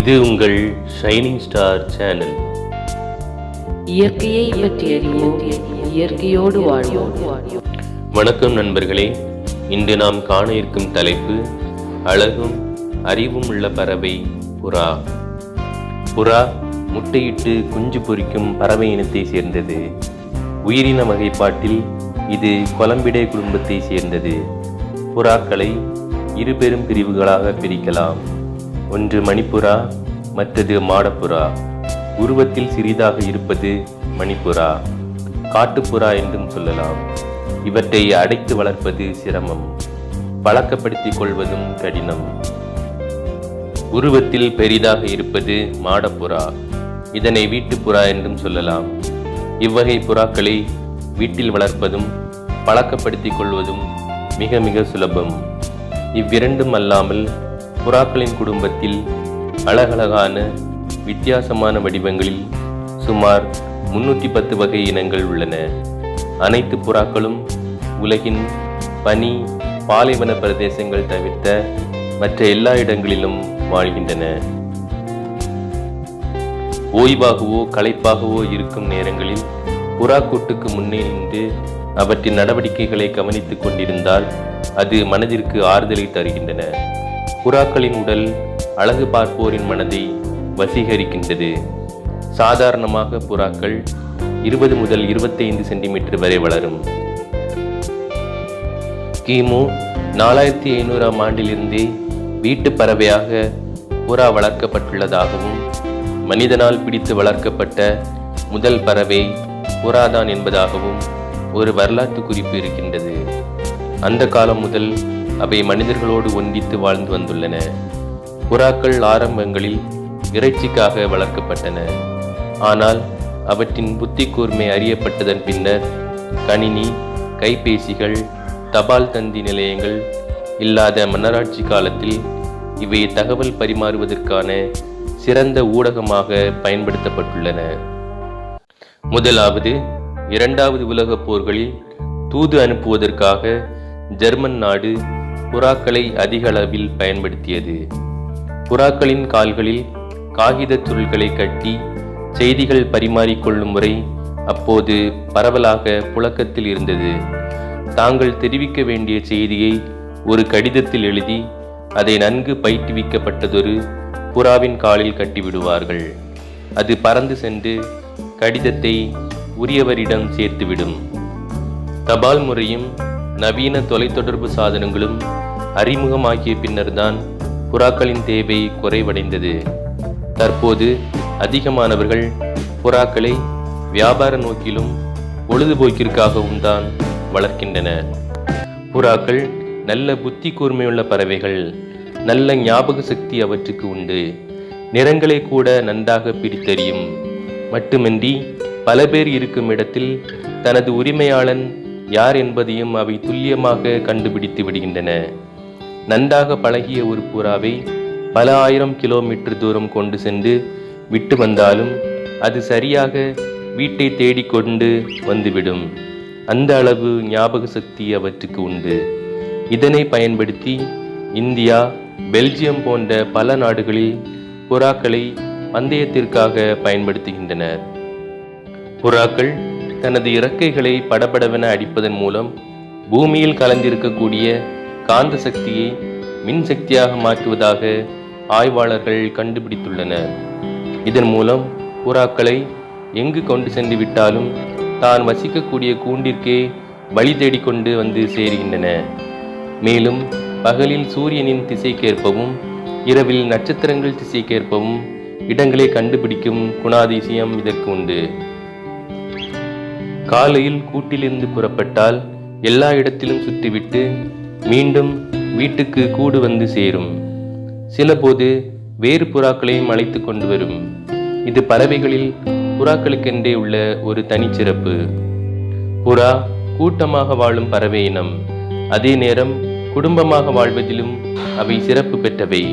இது உங்கள் shining star channel இயற்கையை பற்றி அறிவோம். இயற்கையோடு வாழ்வோம். வணக்கம் நண்பர்களே. இன்று நாம் காண இருக்கும் தலைப்பு அழகும் அறிவும் உள்ள பறவை புறா. புறா முட்டையிட்டு குஞ்சு பொரிக்கும் பறவை இனத்தை சேர்ந்தது. உயிரின வகைப்பாட்டில் இது கொலம்பிடே குடும்பத்தை சேர்ந்தது. புறாக்களை இரு பெரும் பிரிவுகளாக பிரிக்கலாம். ஒன்று மணிப்புறா மற்றது மாடப்புறா. உருவத்தில் சிறிதாக இருப்பது மணிப்புறா. காட்டுப்புறா என்றும் சொல்லலாம். இவற்றை அடைத்து வளர்ப்பது சிரமம். பழக்கப்படுத்திக் கொள்வதும் கடினம். உருவத்தில் பெரிதாக இருப்பது மாடப்புறா. இதனை வீட்டுப்புறா என்றும் சொல்லலாம். இவ்வகை புறாக்களை வீட்டில் வளர்ப்பதும் பழக்கப்படுத்திக் கொள்வதும் மிக மிக சுலபம். இவ்விரண்டும் அல்லாமல் புறாக்களின் குடும்பத்தில் அழகழகான வித்தியாசமான வடிவங்களில் சுமார் முன்னூற்றி பத்து வகை இனங்கள் உள்ளன. அனைத்து புறாக்களும் உலகின் பனி பாலைவன பிரதேசங்கள் தவிர்த்த மற்ற எல்லா இடங்களிலும் வாழ்கின்றன. ஓய்வாகவோ களைப்பாகவோ இருக்கும் நேரங்களில் புறாக்கூட்டுக்கு முன்னே நின்று அவற்றின் நடவடிக்கைகளை கவனித்துக் கொண்டிருந்தால் அது மனதிற்கு ஆறுதலை தருகின்றன. புறாக்களின் உடல் அழகு பார்ப்போரின் மனதை வசீகரிக்கின்றது. சாதாரணமாக புறாக்கள் இருபது முதல் இருபத்தைந்து சென்டிமீட்டர் வரை வளரும். கிமு நாலாயிரத்தி ஐநூறாம் ஆண்டிலிருந்தே வீட்டு பறவையாக புறா வளர்க்கப்பட்டுள்ளதாகவும் மனிதனால் பிடித்து வளர்க்கப்பட்ட முதல் பறவை புறாதான் என்பதாகவும் ஒரு வரலாற்று குறிப்பு இருக்கின்றது. அந்த காலம் முதல் அவை மனிதர்களோடு ஒன்றித்து வாழ்ந்து வந்துள்ளன. புறாக்கள் ஆரம்பங்களில் இறைச்சிக்காக வளர்க்கப்பட்டன. ஆனால் அவற்றின் புத்தி கூர்மை அறியப்பட்டதன் பின்னர் கணினி கைபேசிகள் தபால் தந்தி நிலையங்கள் இல்லாத மன்னராட்சி காலத்தில் இவை தகவல் பரிமாறுவதற்கான சிறந்த ஊடகமாக பயன்படுத்தப்பட்டுள்ளன. முதலாவது இரண்டாவது உலகப் போர்களில் தூது அனுப்புவதற்காக ஜெர்மன் நாடு புறாக்களை அதிக அளவில் பயன்படுத்தியது. புறாக்களின் கால்களில் காகித சுருள்களை கட்டி செய்திகள் பரிமாறிக்கொள்ளும் முறை அப்போது பரவலாக புழக்கத்தில் இருந்தது. தாங்கள் தெரிவிக்க வேண்டிய செய்தியை ஒரு கடிதத்தில் எழுதி அதை நன்கு பயிற்றுவிக்கப்பட்டதொரு புறாவின் காலில் கட்டிவிடுவார்கள். அது பறந்து சென்று கடிதத்தை உரியவரிடம் சேர்த்துவிடும். தபால் முறையும் நவீன தொலைத்தொடர்பு சாதனங்களும் அறிமுகமாகிய பின்னர்தான் புறாக்களின் தேவை குறைவடைந்தது. தற்போது அதிகமானவர்கள் புறாக்களை வியாபார நோக்கிலும் பொழுதுபோக்கிற்காகவும் தான் வளர்க்கின்றன புறாக்கள் நல்ல புத்தி கூர்மையுள்ள பறவைகள் நல்ல ஞாபக சக்தி அவற்றுக்கு உண்டு. நிறங்களை கூட நன்றாக பிடித்தறியும் மட்டுமின்றி பல பேர் இருக்கும் இடத்தில் தனது உரிமையாளன் யார் என்பதையும் அவை துல்லியமாக கண்டுபிடித்து விடுகின்றன. நன்றாக பழகிய ஒரு புறாவை பல ஆயிரம் கிலோமீட்டர் தூரம் கொண்டு சென்று விட்டு வந்தாலும் அது சரியாக வீட்டை தேடிக்கொண்டு வந்துவிடும். அந்த அளவு ஞாபக சக்தி அவற்றுக்கு உண்டு. இதனை பயன்படுத்தி இந்தியா பெல்ஜியம் போன்ற பல நாடுகளில் புறாக்களை பந்தயத்திற்காக பயன்படுத்துகின்றனர். புறாக்கள் தனது இறக்கைகளை படபடவென அடிப்பதன் மூலம் பூமியில் கலந்திருக்கக்கூடிய காந்த சக்தியை மின்சக்தியாக மாற்றுவதாக ஆய்வாளர்கள் கண்டுபிடித்துள்ளனர். இதன் மூலம் புறாக்களை எங்கு கொண்டு சென்று விட்டாலும் தான் வசிக்கக்கூடிய கூண்டிற்கே வழி தேடிக்கொண்டு வந்து சேருகின்றன. மேலும் பகலில் சூரியனின் திசைக்கேற்பவும் இரவில் நட்சத்திரங்கள் திசைக்கேற்பவும் இடங்களை கண்டுபிடிக்கும் குணாதிசயம் இதற்கு உண்டு. காலையில் கூட்டிலிருந்து புறப்பட்டால் எல்லா இடத்திலும் சுற்றிவிட்டு மீண்டும் வீட்டுக்கு கூடு வந்து சேரும். சிலபோது வேறு புறாக்களையும் அழைத்து கொண்டு வரும். இது பறவைகளில் புறாக்களுக்கென்றே உள்ள ஒரு தனிச்சிறப்பு புறா கூட்டமாக வாழும் பறவை இனம். அதே நேரம் குடும்பமாக வாழ்வதிலும் அவை சிறப்பு பெற்றவை.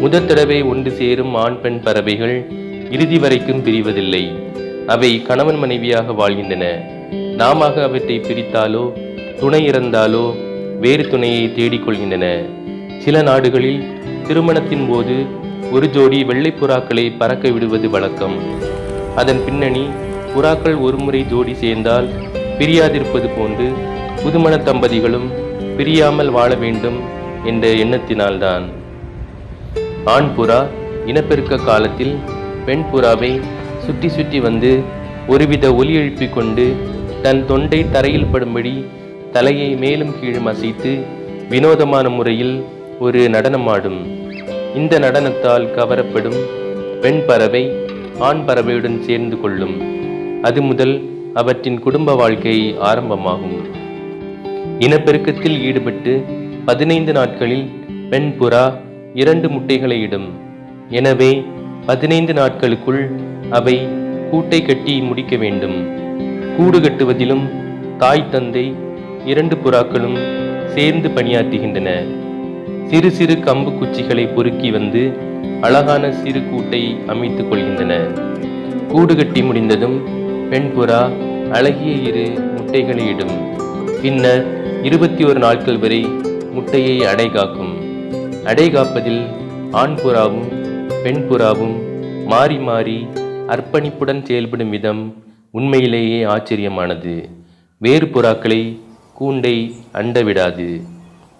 முதற் தடவை ஒன்று சேரும் ஆண் பெண் பறவைகள் இறுதி வரைக்கும் பிரிவதில்லை. அவை கணவன் மனைவியாக வாழ்கின்றன. நாம அவற்றை பிரித்தாலோ துணை இறந்தாலோ வேறு துணையை தேடிக்கொள்கின்றன. சில நாடுகளில் திருமணத்தின் போது ஒரு ஜோடி வெள்ளை புறாக்களை பறக்க விடுவது வழக்கம். அதன் பின்னணி புறாக்கள் ஒருமுறை ஜோடி சேர்ந்தால் பிரியாதிருப்பது போன்று புதுமண தம்பதிகளும் பிரியாமல் வாழ வேண்டும் என்ற எண்ணத்தினால்தான். ஆண் புறா இனப்பெருக்க காலத்தில் பெண் புறாவை சுற்றி சுற்றி வந்து ஒருவித ஒலி எழுப்பிக் கொண்டு தன் தொண்டை தரையில் படும்படி தலையை மேலும் கீழும் அசைத்து வினோதமான முறையில் ஒரு நடனமாடும். இந்த நடனத்தால் கவரப்படும் பெண் பறவை ஆண் பறவையுடன் சேர்ந்து கொள்ளும். அது முதல் அவற்றின் குடும்ப வாழ்க்கை ஆரம்பமாகும். இனப்பெருக்கத்தில் ஈடுபட்டு பதினைந்து நாட்களில் பெண் புறா இரண்டு முட்டைகளை இடும். எனவே பதினைந்து நாட்களுக்குள் அவை கூட்டை கட்டி முடிக்க வேண்டும். கூடு கட்டுவதிலும் தாய் தந்தை இரண்டு புறாக்களும் சேர்ந்து பணியாற்றுகின்றன. சிறு சிறு கம்பு குச்சிகளை பொறுக்கி வந்து அழகான சிறு கூட்டை அமைத்துக் கொள்கின்றன. கூடு கட்டி முடிந்ததும் பெண் புறா அழகிய இரு முட்டைகளை இடும். பின்னர் இருபத்தி ஒரு நாட்கள் வரை முட்டையை அடை காக்கும். அடை காப்பதில் ஆண் புறாவும் பெண் புறாவும் மாறி மாறி அர்ப்பணிப்புடன் செயல்படும் விதம் உண்மையிலேயே ஆச்சரியமானது. வேறு புறாக்களை கூண்டை அண்ட விடாது.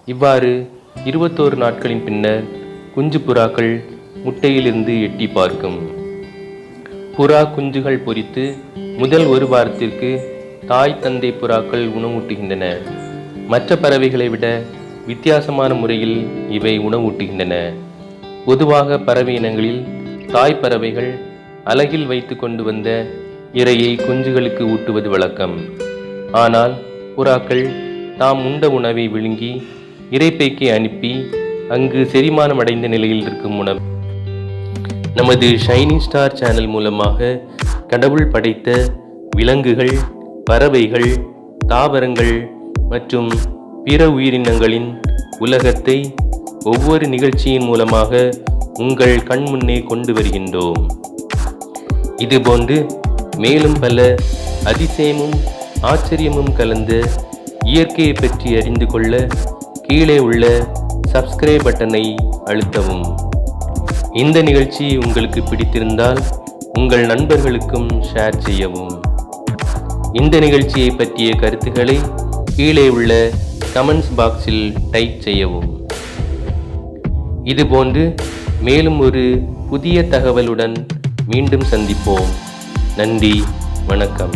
இவ்வாறு இருபத்தோரு நாட்களின் பின்னர் குஞ்சு புறாக்கள் முட்டையிலிருந்து எட்டி பார்க்கும். புறா குஞ்சுகள் பொரித்து முதல் ஒரு வாரத்திற்கு தாய் தந்தை புறாக்கள் உணவூட்டுகின்றன. மற்ற பறவைகளை விட வித்தியாசமான முறையில் இவை உணவூட்டுகின்றன. பொதுவாக பறவை இனங்களில் தாய் பறவைகள் அலகில் வைத்து கொண்டு வந்த இரையை குஞ்சுகளுக்கு ஊட்டுவது வழக்கம். ஆனால் புறாக்கள் தாம் உண்ட உணவை விழுங்கி இறைப்பைக்கு அனுப்பி அங்கு செரிமானம் அடைந்த நிலையில் இருக்கும் உணவு. நமது ஷைனிங் ஸ்டார் சேனல் மூலமாக கடவுள் படைத்த விலங்குகள் பறவைகள் தாவரங்கள் மற்றும் பிற உயிரினங்களின் உலகத்தை ஒவ்வொரு நிகழ்ச்சியின் மூலமாக உங்கள் கண் முன்னே கொண்டு வருகின்றோம். இதுபோன்று மேலும் பல அதிசயமும் ஆச்சரியமும் கலந்த இயற்கையை பற்றி அறிந்து கொள்ள கீழே உள்ள சப்ஸ்கிரைப் பட்டனை அழுத்தவும். இந்த நிகழ்ச்சி உங்களுக்கு பிடித்திருந்தால் உங்கள் நண்பர்களுக்கும் ஷேர் செய்யவும். இந்த நிகழ்ச்சியை பற்றிய கருத்துக்களை கீழே உள்ள கமெண்ட்ஸ் பாக்ஸில் டைப் செய்யவும். இதுபோன்று மேலும் ஒரு புதிய தகவலுடன் மீண்டும் சந்திப்போம். நன்றி வணக்கம்.